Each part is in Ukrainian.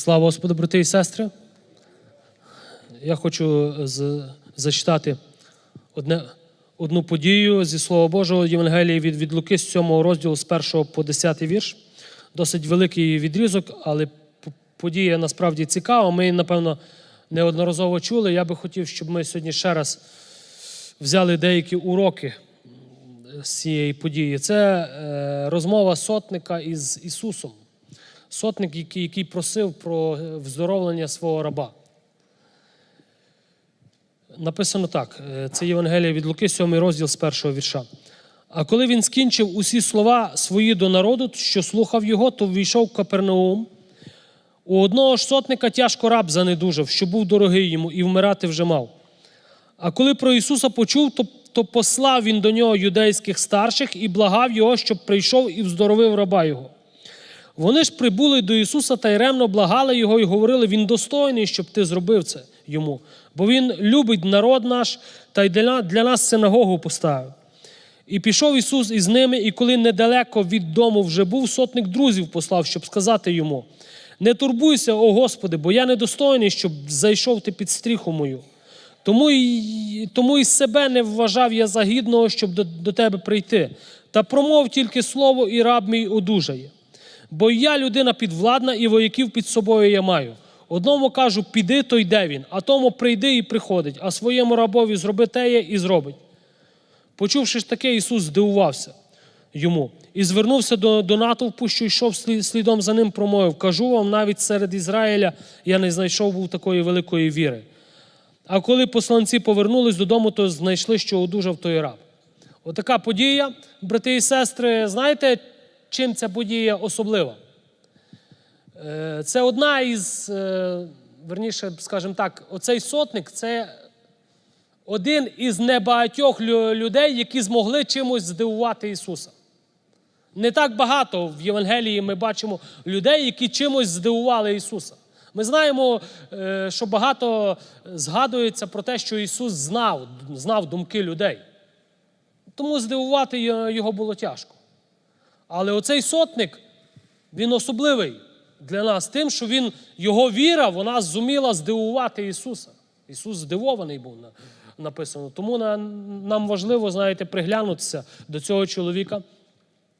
Слава Господу, брати і сестри. Я хочу з, зачитати одне, одну подію зі Слова Божого Євангелії від, від Луки з 7 розділу з 1 по 10 вірш. Досить великий відрізок, але подія насправді цікава. Ми, напевно, неодноразово чули. Я би хотів, щоб ми сьогодні ще раз взяли деякі уроки з цієї події. Це е, розмова сотника із Ісусом. Сотник, який, який просив про е, вздоровлення свого раба. Написано так: е, це Євангелія від Луки, 7 розділ з першого вірша. А коли він скінчив усі слова свої до народу, що слухав його, то ввійшов Капернаум. У одного ж сотника тяжко раб занедужав, що був дорогий йому, і вмирати вже мав. А коли про Ісуса почув, то, то послав він до нього юдейських старших і благав його, щоб прийшов і вздоровив раба його. Вони ж прибули до Ісуса та й ремно благали його і говорили: Він достойний, щоб ти зробив це йому, бо Він любить народ наш та й для нас синагогу поставив. І пішов Ісус із ними, і коли недалеко від дому вже був, сотник друзів послав, щоб сказати йому: Не турбуйся, о Господи, бо я недостойний, щоб зайшов ти під стріху мою. Тому і, тому і себе не вважав я за гідного, щоб до, до тебе прийти. Та промов тільки слово, і раб мій одужає. Бо я людина підвладна, і вояків під собою я маю. Одному кажу, піди, то йде він, а тому прийди і приходить, а своєму рабові зроби теє і зробить. Почувши ж таке, Ісус здивувався йому і звернувся до, до натовпу, що йшов слідом за ним, промовив: Кажу вам, навіть серед Ізраїля я не знайшов був такої великої віри. А коли посланці повернулись додому, то знайшли, що одужав той раб. Отака подія, брати і сестри, знаєте, чим ця подія особлива? Е, Це одна із, е, верніше, скажімо так, оцей сотник це один із небагатьох людей, які змогли чимось здивувати Ісуса. Не так багато в Євангелії ми бачимо людей, які чимось здивували Ісуса. Ми знаємо, е, що багато згадується про те, що Ісус знав, знав думки людей. Тому здивувати його- його було тяжко. Але оцей сотник, він особливий для нас тим, що він, його віра вона зуміла здивувати Ісуса. Ісус здивований був написано. Тому нам важливо, знаєте, приглянутися до цього чоловіка.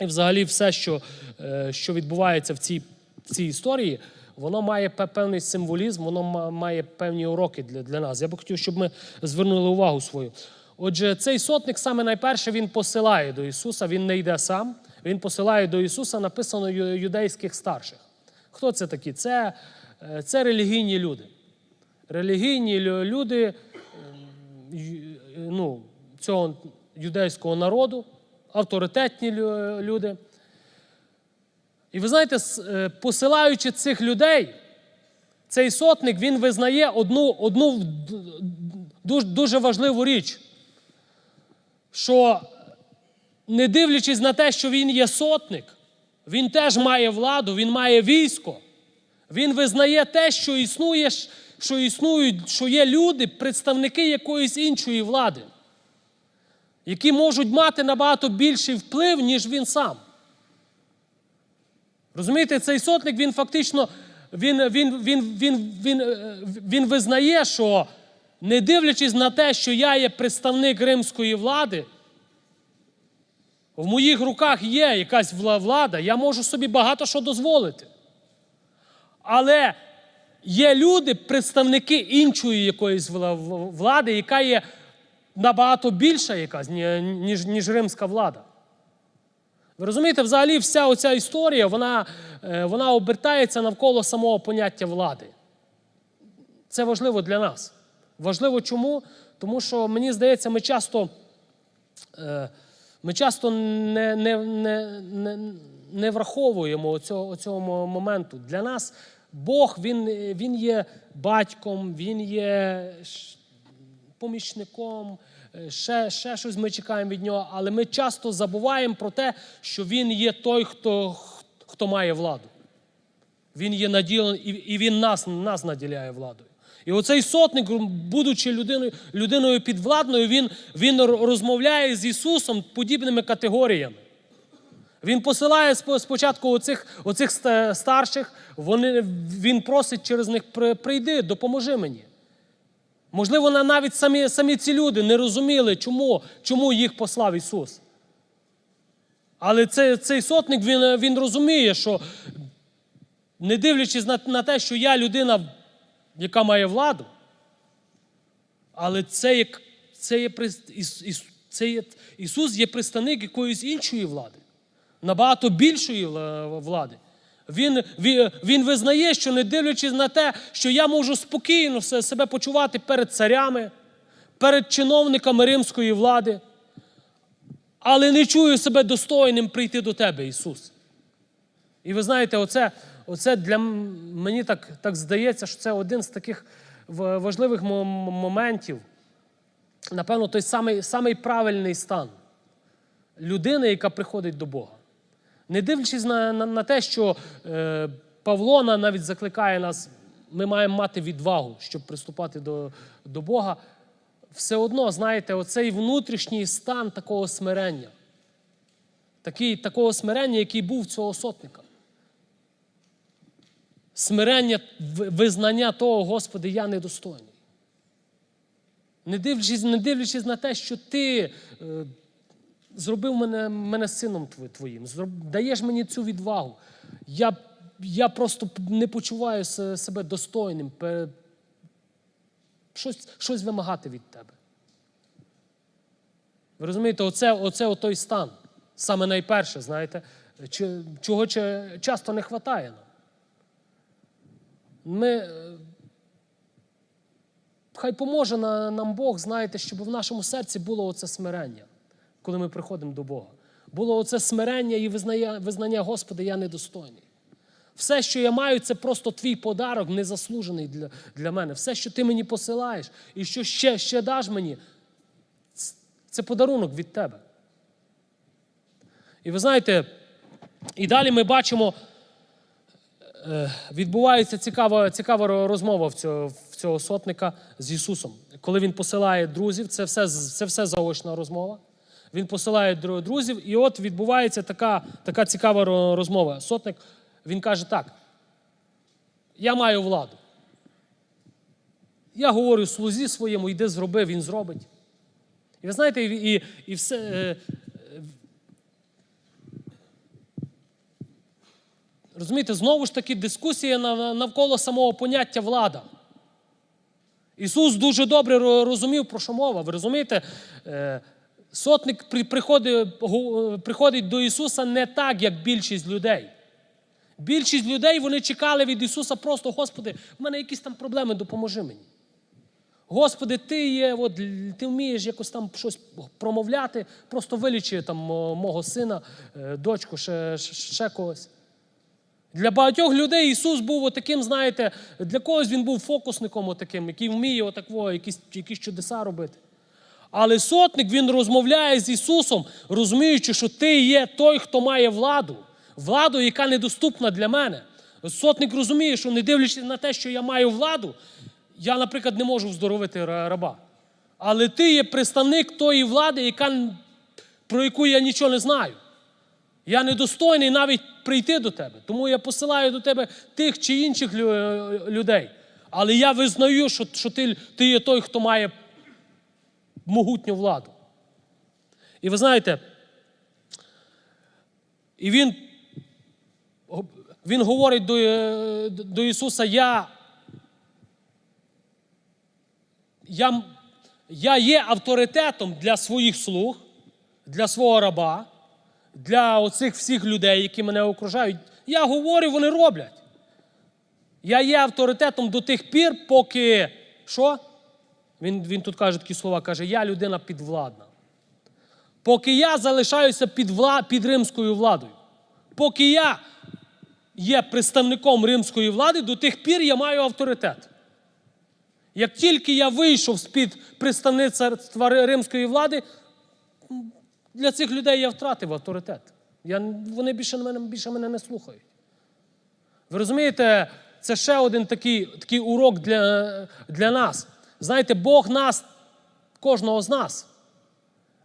І взагалі все, що, е, що відбувається в цій, в цій історії, воно має певний символізм, воно має певні уроки для, для нас. Я би хотів, щоб ми звернули увагу свою. Отже, цей сотник саме найперше він посилає до Ісуса, він не йде сам, він посилає до Ісуса, написано юдейських старших. Хто це такі? Це, е, це релігійні люди. Релігійні люди ем, ну, цього юдейського народу, авторитетні люди. І ви знаєте, е, посилаючи цих людей, цей сотник він визнає одну, одну дуже, дуже важливу річ, що не дивлячись на те, що він є сотник, він теж має владу, він має військо. Він визнає те, що існує, що існують, що є люди, представники якоїсь іншої влади, які можуть мати набагато більший вплив, ніж він сам. Розумієте, цей сотник, він фактично він, він, він, він, він, він визнає, що не дивлячись на те, що я є представник римської влади, в моїх руках є якась влада, я можу собі багато що дозволити. Але є люди, представники іншої якоїсь влади, яка є набагато більша якась, ніж, ніж римська влада. Ви розумієте, взагалі вся оця історія, вона, е, вона обертається навколо самого поняття влади. Це важливо для нас. Важливо чому? Тому що мені здається, ми часто, е, ми часто не, не, не, не, не враховуємо оцього, оцього моменту. Для нас Бог він, він є батьком, Він є помічником, ще, ще щось ми чекаємо від нього, але ми часто забуваємо про те, що він є той, хто, хто має владу. Він є наділений, і він нас, нас наділяє владою. І оцей сотник, будучи людиною, людиною підвладною, він, він розмовляє з Ісусом подібними категоріями. Він посилає спочатку оцих, оцих старших, вони, він просить через них прийди, допоможи мені. Можливо, навіть самі, самі ці люди не розуміли, чому, чому їх послав Ісус. Але цей, цей сотник він, він розуміє, що не дивлячись на, на те, що я людина, яка має владу, але це є, це є, це є, Ісус є представник якоїсь іншої влади, набагато більшої влади. Він, він, він визнає, що не дивлячись на те, що я можу спокійно себе почувати перед царями, перед чиновниками римської влади, але не чую себе достойним прийти до тебе, Ісус. І ви знаєте, оце, оце для мені так, так здається, що це один з таких важливих моментів. Напевно, той самий, самий правильний стан людини, яка приходить до Бога. Не дивлячись на, на, на те, що е, Павло навіть закликає нас, ми маємо мати відвагу, щоб приступати до, до Бога. Все одно, знаєте, оцей внутрішній стан такого смирення, такий, такого смирення, який був цього сотника. Смирення, визнання того, Господи, я недостойний. Не дивлячись, не дивлячись на те, що ти е, зробив мене, мене сином твоїм, зроб, даєш мені цю відвагу. Я, я просто не почуваю себе достойним, щось, щось вимагати від тебе. Ви розумієте, оце, оце той стан. Саме найперше, знаєте, чого часто не вистачає нам. Ми, е, хай поможе нам Бог, знаєте, щоб в нашому серці було оце смирення, коли ми приходимо до Бога. Було оце смирення і визнання, визнання Господи, я недостойний. Все, що я маю, це просто твій подарок, незаслужений для, для мене. Все, що ти мені посилаєш, і що ще, ще даш мені, це подарунок від тебе. І ви знаєте, і далі ми бачимо, відбувається цікава, цікава розмова в цього, в цього сотника з Ісусом. Коли він посилає друзів, це все, це все заочна розмова. Він посилає друзів, і от відбувається така, така цікава розмова. Сотник він каже так: я маю владу. Я говорю слузі своєму, йди зроби, він зробить. І ви знаєте, і, і, і все. е, Розумієте, знову ж таки дискусія навколо самого поняття влада. Ісус дуже добре розумів, про що мова. Ви розумієте, Е, сотник приходить, до Ісуса не так, як більшість людей. Більшість людей вони чекали від Ісуса просто, Господи, в мене якісь там проблеми, допоможи мені. Господи, ти є, от, ти вмієш якось там щось промовляти, просто вилічи там мого сина, е, дочку, ще, ще когось. Для багатьох людей Ісус був таким, знаєте, для когось він був фокусником отаким, який вміє отакво, якісь, якісь чудеса робити. Але сотник він розмовляє з Ісусом, розуміючи, що ти є той, хто має владу, владу, яка недоступна для мене. Сотник розуміє, що не дивлячись на те, що я маю владу, я, наприклад, не можу вздоровити раба. Але ти є представник тої влади, яка, про яку я нічого не знаю. Я недостойний навіть прийти до тебе. Тому я посилаю до тебе тих чи інших людей. Але я визнаю, що, що ти, ти є той, хто має могутню владу. І ви знаєте, і він, він говорить до, до Ісуса: я, я, я є авторитетом для своїх слуг, для свого раба, для оцих всіх людей, які мене окружають. Я говорю, вони роблять. Я є авторитетом до тих пір, поки що? Він, він тут каже такі слова, каже, я людина підвладна. Поки я залишаюся під, вла, під римською владою. Поки я є представником римської влади, до тих пір я маю авторитет. Як тільки я вийшов з-під представництва римської влади, для цих людей я втратив авторитет. Я, вони більше мене, більше мене не слухають. Ви розумієте, це ще один такий, такий урок для, для нас. Знаєте, Бог нас, кожного з нас,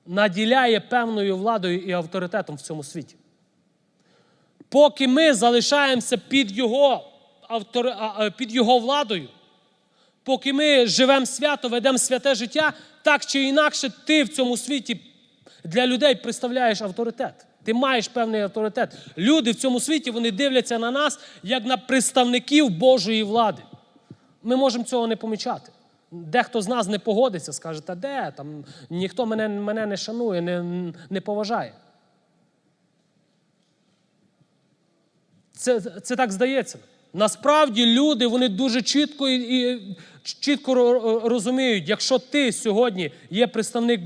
наділяє певною владою і авторитетом в цьому світі. поки ми залишаємося під його, автори... а, а, під його владою, поки ми живемо свято, ведемо святе життя, так чи інакше, ти в цьому світі для людей представляєш авторитет. Ти маєш певний авторитет. Люди в цьому світі вони дивляться на нас як на представників Божої влади. Ми можемо цього не помічати. Дехто з нас не погодиться, скаже, та де там ніхто мене, мене не шанує, не, не поважає. Це, це так здається. Насправді люди вони дуже чітко і, і чітко розуміють, якщо ти сьогодні є представник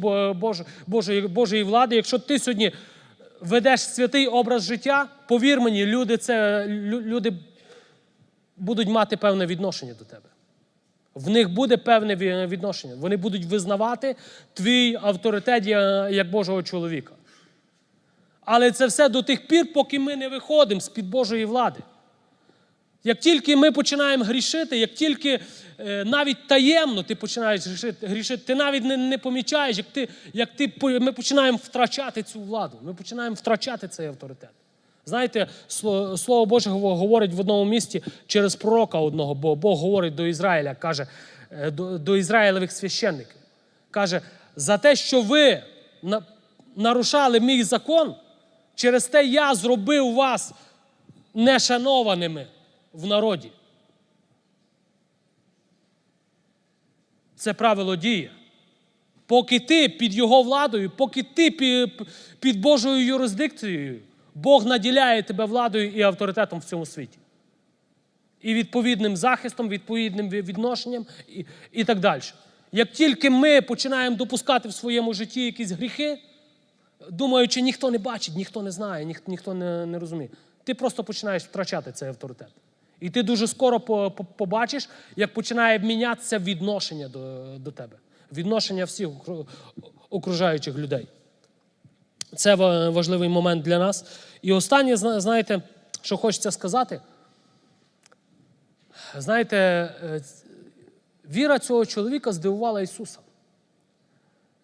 Божої, Божої влади, якщо ти сьогодні ведеш святий образ життя, повір мені, люди, це, люди будуть мати певне відношення до тебе. В них буде певне відношення. Вони будуть визнавати твій авторитет як Божого чоловіка. Але це все до тих пір, поки ми не виходимо з-під Божої влади. Як тільки ми починаємо грішити, як тільки е, навіть таємно ти починаєш грішити, ти навіть не, не помічаєш, як, ти, як ти, ми починаємо втрачати цю владу, ми починаємо втрачати цей авторитет. Знаєте, Слово Боже говорить в одному місці через пророка одного, бо Бог говорить до Ізраїля, каже, е, до, до Ізраїлевих священників. Каже, за те, що ви на- нарушали мій закон, через те я зробив вас нешанованими в народі. Це правило діє. Поки ти під його владою, поки ти пі- під Божою юрисдикцією, Бог наділяє тебе владою і авторитетом в цьому світі. І відповідним захистом, відповідним відношенням і, і так далі. Як тільки ми починаємо допускати в своєму житті якісь гріхи, думаючи, ніхто не бачить, ніхто не знає, ніх, ніхто не, не розуміє, ти просто починаєш втрачати цей авторитет. І ти дуже скоро по- по- побачиш, як починає мінятися відношення до, до тебе, відношення всіх окружаючих людей. Це важливий момент для нас. І останнє, знаєте, що хочеться сказати. Знаєте, е, віра цього чоловіка здивувала Ісуса.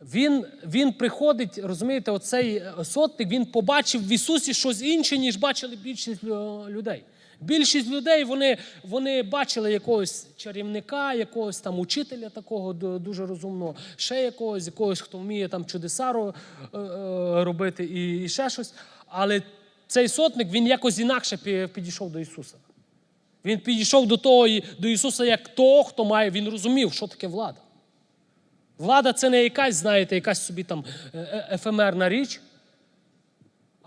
Він, він приходить, розумієте, оцей сотник, він побачив в Ісусі щось інше, ніж бачили більшість людей. Більшість людей вони, вони бачили якогось чарівника, якогось там учителя такого дуже розумного, ще якогось, якогось, хто вміє там чудеса е, е, робити і, і ще щось. Але цей сотник він якось інакше підійшов до Ісуса. Він підійшов до того, до Ісуса як того, хто має, він розумів, що таке влада. Влада це не якась, знаєте, якась собі там е, ефемерна річ,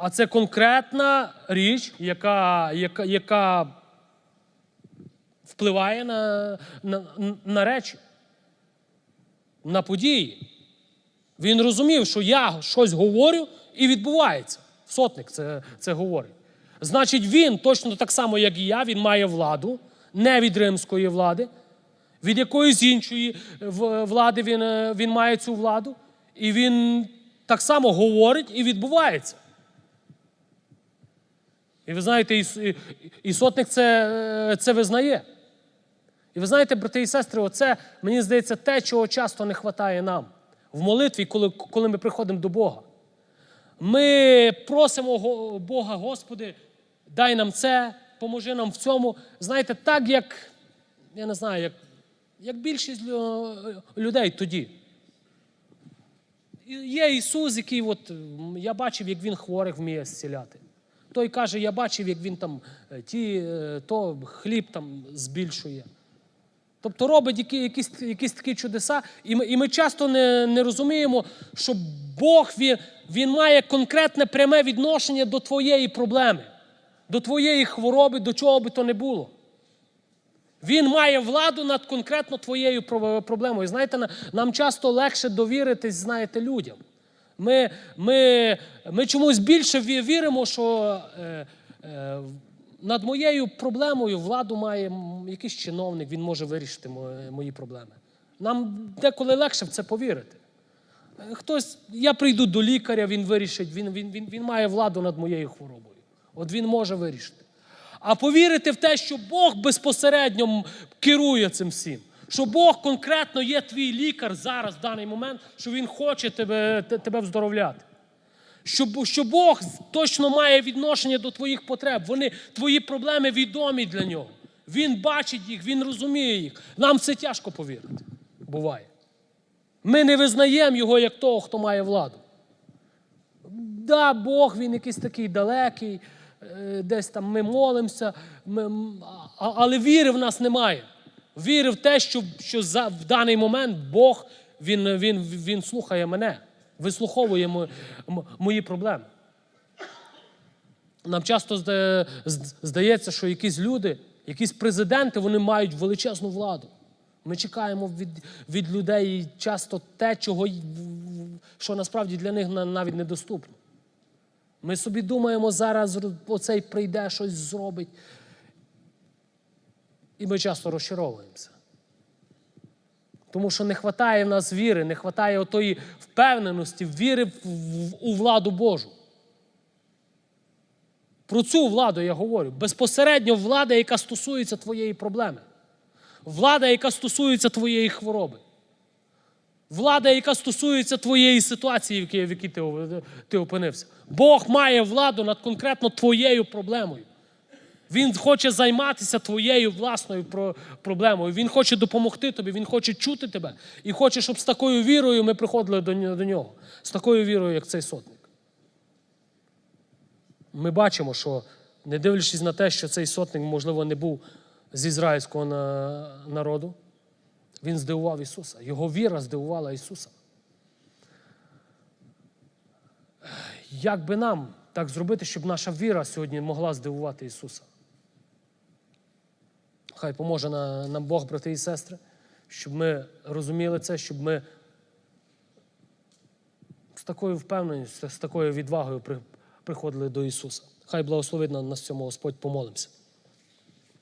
а це конкретна річ, яка, яка, яка впливає на, на, на речі, на події. Він розумів, що я щось говорю і відбувається. Сотник це, це говорить. Значить, він точно так само, як і я, він має владу, не від римської влади, від якоїсь іншої влади він, е, він має цю владу. І він так само говорить і відбувається. І ви знаєте, і, і, і сотник це, е, це визнає. І ви знаєте, брати і сестри, оце, мені здається, те, чого часто не вистачає нам в молитві, коли, коли ми приходимо до Бога. Ми просимо Бога, Господи, дай нам це, поможи нам в цьому. Знаєте, так як, я не знаю, як, як більшість лю- людей тоді. Є Ісус, який от, я бачив, як Він хворих вміє зціляти. Той каже, я бачив, як він там е, ті, е, то хліб там збільшує. Тобто робить які, якісь, якісь такі чудеса, і ми, і ми часто не, не розуміємо, що Бог він, він має конкретне пряме відношення до твоєї проблеми, до твоєї хвороби, до чого би то не було. Він має владу над конкретно твоєю проблемою. Знаєте, нам часто легше довіритись, знаєте, людям. Ми, ми, ми чомусь більше віримо, що е, е, над моєю проблемою владу має якийсь чиновник, він може вирішити мо- мої проблеми. Нам деколи легше в це повірити. Е, Хтось, я прийду до лікаря, він вирішить, він, він, він, він має владу над моєю хворобою. От він може вирішити. А повірити в те, що Бог безпосередньо керує цим всім. Що Бог конкретно є твій лікар зараз, в даний момент, що Він хоче тебе, тебе вздоровляти. Що, що Бог точно має відношення до твоїх потреб. Вони, твої проблеми відомі для нього. Він бачить їх, він розуміє їх. Нам це тяжко повірити. Буває. Ми не визнаємо його як того, хто має владу. Да, Бог він якийсь такий далекий, е, десь там ми молимося, ми, але віри в нас немає. Віри в те, що, що за, в даний момент Бог він, він, він слухає мене, вислуховує мо- мої проблеми. Нам часто здається, що якісь люди, якісь президенти, вони мають величезну владу. Ми чекаємо від, від людей часто те, чого, що насправді для них навіть недоступно. Ми собі думаємо, зараз оцей прийде, щось зробить. І ми часто розчаровуємося. Тому що не вистачає в нас віри, не вистачає отої впевненості, віри у владу Божу. Про цю владу я говорю. Безпосередньо влада, яка стосується твоєї проблеми. Влада, яка стосується твоєї хвороби. Влада, яка стосується твоєї ситуації, в якій, ти, ти опинився. Бог має владу над конкретно твоєю проблемою. Він хоче займатися твоєю власною проблемою. Він хоче допомогти тобі, він хоче чути тебе. І хоче, щоб з такою вірою ми приходили до нього-. З такою вірою, як цей сотник. Ми бачимо, що не дивлячись на те, що цей сотник, можливо, не був з ізраїльського на- народу, він здивував Ісуса. Його віра здивувала Ісуса. Як би нам так зробити, щоб наша віра сьогодні могла здивувати Ісуса? Хай поможе на- нам Бог, брати і сестри, щоб ми розуміли це, щоб ми з такою впевненістю, з такою відвагою приходили до Ісуса. Хай благословить на- нас цьому Господь, помолимося.